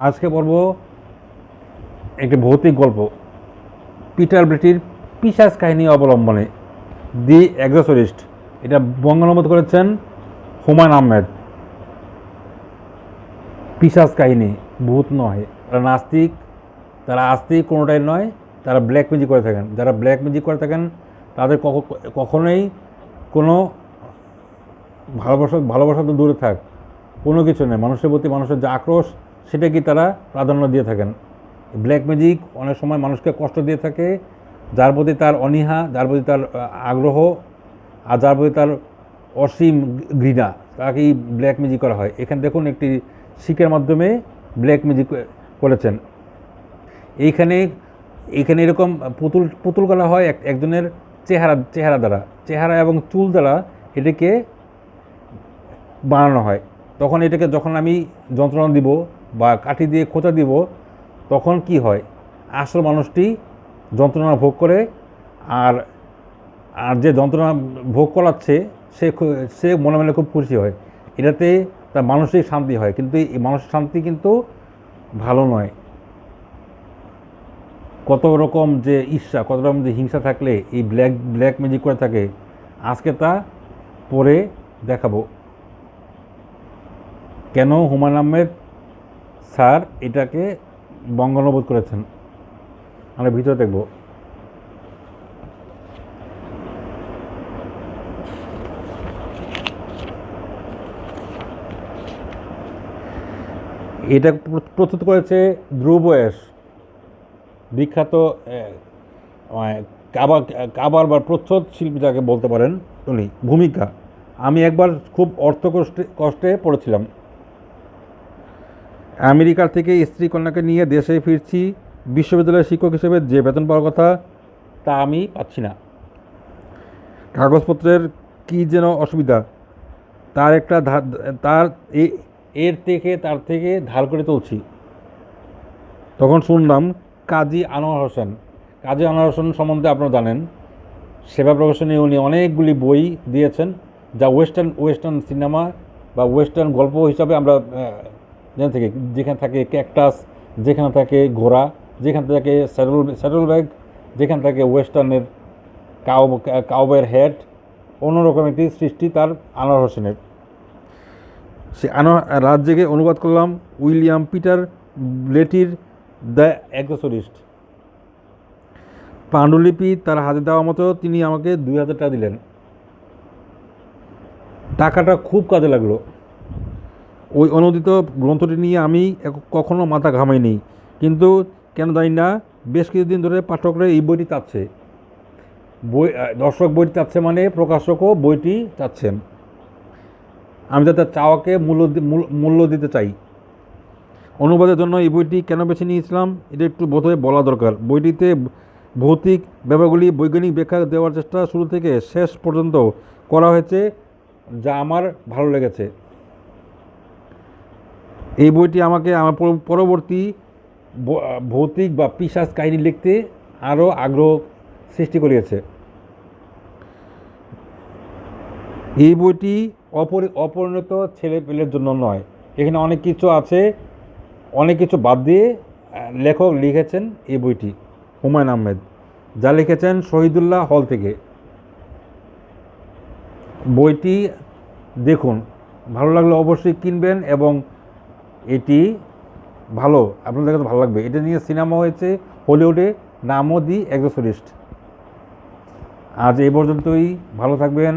আজকে পড়ব একটি ভৌতিক গল্প, পিটার ব্রিটির পিসাস কাহিনী অবলম্বনে, দি এক্সোরিস্ট এটা বঙ্গানুবাদ করেছেন হুমায়ুন আহমেদ। পিসাস কাহিনী ভূত নয়, তারা নাস্তিক, তারা আস্তিক কোনোটাই নয়, তারা ব্ল্যাক ম্যাজিক করে থাকেন। যারা ব্ল্যাক মিউজিক করে থাকেন, তাদের কখ- কখনোই কোনো ভালোবাসা ভালোবাসা তো দূরে থাক, কোনো কিছু নেই। মানুষের প্রতি মানুষের যে আক্রোশ সেটা কি তারা প্রাধান্য দিয়ে থাকেন? ব্ল্যাক ম্যাজিক অনেক সময় মানুষকে কষ্ট দিয়ে থাকে, যার প্রতি তার অনীহা, যার প্রতি তার আগ্রহ, আর যার প্রতি তার অসীম ঘৃণা, তাকেই ব্ল্যাক ম্যাজিক করা হয়। এখানে দেখুন একটি শিখের মাধ্যমে ব্ল্যাক ম্যাজিক করেছেন। এইখানে এখানে এরকম পুতুল পুতুল করা হয় এক- একজনের চেহারা চেহারা দ্বারা। চেহারা এবং চুল দ্বারা এটাকে বানানো হয়। তখন এটাকে যখন আমি যন্ত্রণা দিব বা কাঠি দিয়ে খোঁচা দিব, তখন কি হয়? আসল মানুষটি যন্ত্রণা ভোগ করে আর আর যে যন্ত্রণা ভোগ করাচ্ছে, সে সে মনে মনে খুব খুশি হয়। এটাতে তার মানসিক শান্তি হয়, কিন্তু এই মানসিক শান্তি কিন্তু ভালো নয়। কত রকম যে ঈর্ষা, কত রকম যে হিংসা থাকলে, এই ব্ল্যাক ব্ল্যাক ম্যাজিক করে থাকে, আজকে তা পরে দেখাবো। কেন হুমায়ুন আহমেদ স্যার, এটাকে বঙ্গানুবোধ করেছেন। আমরা ভিতরে দেখব। এটা প্রস্তুত করেছে ধ্রুব এস। বিখ্যাত কাবার কাবার বা প্রচ্ছদ শিল্পী যাকে বলতে পারেন, উনি, ভূমিকা। আমি একবার খুব অর্থ কষ্টে কষ্টে পড়েছিলাম। আমেরিকার থেকে স্ত্রী কন্যাকে নিয়ে দেশে ফিরছি। বিশ্ববিদ্যালয়ের শিক্ষক হিসেবে যে বেতন পাওয়ার কথা, তা আমি পাচ্ছি না। কাগজপত্রের কী যেন অসুবিধা। তার একটা তার এর থেকে, তার থেকে ধার করে তুলছি। তখন শুনলাম কাজী আনোয়ার হোসেন। কাজী আনোয়ার হোসেন সম্বন্ধে আপনারা জানেন, সেবা প্রকাশনী উনি অনেকগুলি বই দিয়েছেন, যা ওয়েস্টার্ন ওয়েস্টার্ন সিনেমা বা ওয়েস্টার্ন গল্প হিসাবে আমরা আহ, থেকে যেখানে থাকে ক্যাকটাস যেখানে থাকে ঘোড়া যেখানে থাকে স্যাডল স্যাডল ব্যাগ যেখানে থাকে ওয়েস্টার্নের কাউ কাউবের হেড অন্যরকম একটি সৃষ্টি তার আনোয়ার হোসেনের। সে আনোয়ার জেগে অনুবাদ করলাম উইলিয়াম পিটার ব্লেটির দ্য অ্যাক্সেসরিস্ট পাণ্ডুলিপি তার হাতে দেওয়া মতো তিনি আমাকে দুই হাজার টাকা দিলেন। টাকাটা খুব কাজে লাগল। ওই অনুদিত গ্রন্থটি নিয়ে আমি কখনো মাথা ঘামাইনি। কিন্তু কেন জানি না, বেশ কিছুদিন ধরে পাঠকরা এই বইটি চাচ্ছে। বই দর্শক বইটি চাচ্ছে মানে প্রকাশকও বইটি চাচ্ছেন। আমি তাদের চাওয়াকে মূল্য মূল্য দিতে চাই। অনুবাদের জন্য এই বইটি কেন বেছে নিয়েছিলাম, এটা একটু বোধহয় বলা দরকার। বইটিতে ভৌতিক ব্যাপারগুলি বৈজ্ঞানিক ব্যাখ্যা দেওয়ার চেষ্টা শুরু থেকে শেষ পর্যন্ত করা হয়েছে, যা আমার ভালো লেগেছে। এই বইটি আমাকে আমার পরবর্তী ভৌতিক বা পিসাস কাহিনী লিখতে আরও আগ্রহ সৃষ্টি করিয়েছে। এই বইটি অপরি, অপরিণত ছেলে পেলের জন্য নয়। এখানে অনেক কিছু আছে, অনেক কিছু বাদ দিয়ে লেখক লিখেছেন এই বইটি, হুমায়ুন আহমেদ, যা লিখেছেন শহীদুল্লাহ হল থেকে। বইটি দেখুন, ভালো লাগলে অবশ্যই কিনবেন এবং এটি ভালো, আপনাদের কাছে ভালো লাগবে। এটা নিয়ে সিনেমা হয়েছে হলিউডে, নামও দি এক্সোরিস্ট আজ এই পর্যন্তই, ভালো থাকবেন।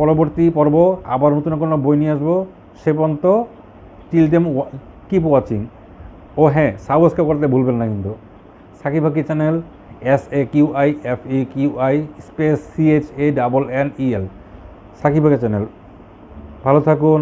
পরবর্তী পর্ব, আবার নতুন কোনো বই নিয়ে আসব। সে পর্যন্ত টিল দেম কিপ ওয়াচিং ও হ্যাঁ সাবস্ক্রাইব করতে ভুলবেন না কিন্তু। Sakib Haki channel S A Q I F A Q I space C H A double N E L Sakib Haki channel ভালো থাকুন।